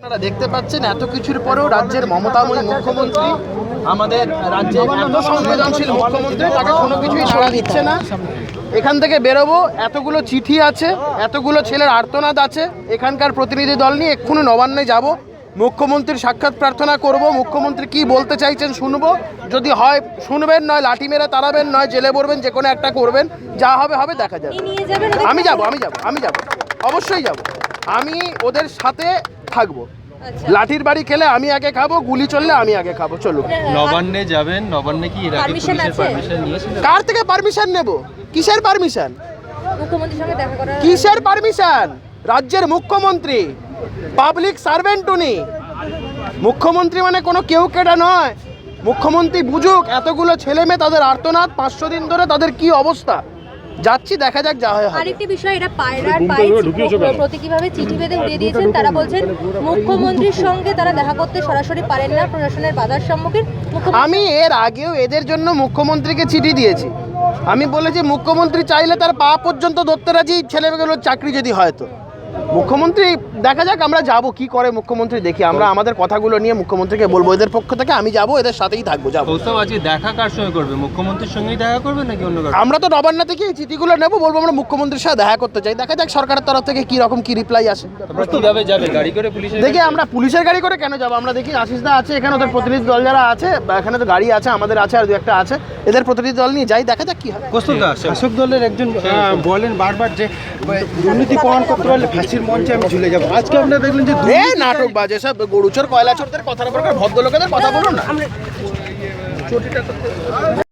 আপনারা দেখতে পাচ্ছেন এত কিছুর পরেও রাজ্যের মমতাময়ী মুখ্যমন্ত্রী আমাদের রাজ্যের এত সংবেদনশীল মুখ্যমন্ত্রী তাকে কোনো কিছুই সাড়া দিচ্ছে না। এখান থেকে বেরোবো এতগুলো চিঠি আছে এতগুলো ছেলের আর্তনাদ আছে এখানকার প্রতিনিধি দল নিয়ে এক্ষুনি নবান্নে যাব। মুখ্যমন্ত্রীর সাক্ষাৎ প্রার্থনা করব মুখ্যমন্ত্রী কি বলতে চাইছেন শুনব। যদি হয় শুনবেন নয় লাঠি মেরে তাড়াবেন নয় জেলে পড়বেন যে কোনো একটা করবেন যা হবে হবে দেখা যাবে। আমি যাব আমি যাব আমি যাব অবশ্যই যাব। আমি ওদের সাথে থাকব। আচ্ছা। লাঠির বাড়ি খেলে আমি আগে খাব গুলি চললে আমি আগে খাব চলো। নবান্নে যাবেন নবান্নে কি কার থেকে পারমিশন নেব? কিসের পারমিশন মুখ্যমন্ত্রীর সঙ্গে দেখা করার কিসের পারমিশন রাজ্যের মুখ্যমন্ত্রী পাবলিক সার্ভেন্ট উনি। মুখ্যমন্ত্রী মানে কোনো কেউ কেটা নয়। মুখ্যমন্ত্রী বুঝুক এতগুলো ছেলে মেয়ে তাদের আর্তনাদ পাঁচশো দিন ধরে তাদের কি অবস্থা? যাচ্ছি দেখা যাক যা হয় আরেকটি বিষয় এটা পায়রার পায়ে প্রতীকীভাবে চিঠি বেঁধে উড়িয়ে দিয়েছেন। তারা বলছেন মুখ্যমন্ত্রীর সঙ্গে তারা দেখা করতে সরাসরি পারেন না প্রশাসনের বাধার সম্মুখীন। আমি এর আগেও এদের জন্য মুখ্যমন্ত্রীকে চিঠি দিয়েছি। আমি বলেছি মুখ্যমন্ত্রী চাইলে তার পা পর্যন্ত ধরতে রাজি ছেলেমেয়েগুলোর চাকরি যদি হয় তো। মুখ্যমন্ত্রী দেখা যাক আমরা যাব কি করে মুখ্যমন্ত্রী দেখি। আমরা আমাদের কথাগুলো নিয়ে মুখ্যমন্ত্রীকে বলব এদের পক্ষ থেকে আমি যাব এদের সাথেই থাকব যাব। আজকে দেখা কার সঙ্গে করবে? মুখ্যমন্ত্রীর সঙ্গেই দেখা করবে নাকি অন্য কারও আমরা তো নবান্ন থেকে এই চিঠিগুলো নেব বলব আমরা মুখ্যমন্ত্রীর সাথে দেখা করতে চাই। দেখা যাক সরকারের তরফ থেকে কি রকম কি রিপ্লাই আসে। কীভাবে যাবে? গাড়ি করে পুলিশের দেখি আমরা পুলিশের গাড়ি করে কেন যাব? আমরা দেখি আশিস দা আছে এখানে ওদের প্রতিনিধি দল যারা আছে বা এখানে তো গাড়ি আছে আমাদের আছে আর দু একটা আছে এদের প্রতিনিধি দল নিয়ে যাই দেখা যাক কি হয়। শাসক দলের একজন বলেন বারবার যে দুর্নীতি প্রমাণ করতে পারলে ফাঁসির মঞ্চে আমি ঝুলে যাব। আজকে আপনারা দেখলেন যে এ নাটক বাজে সব গরুচোর কয়লা চোরদের কথার উপর ভদ্রলোকেদের কথা বলুন না।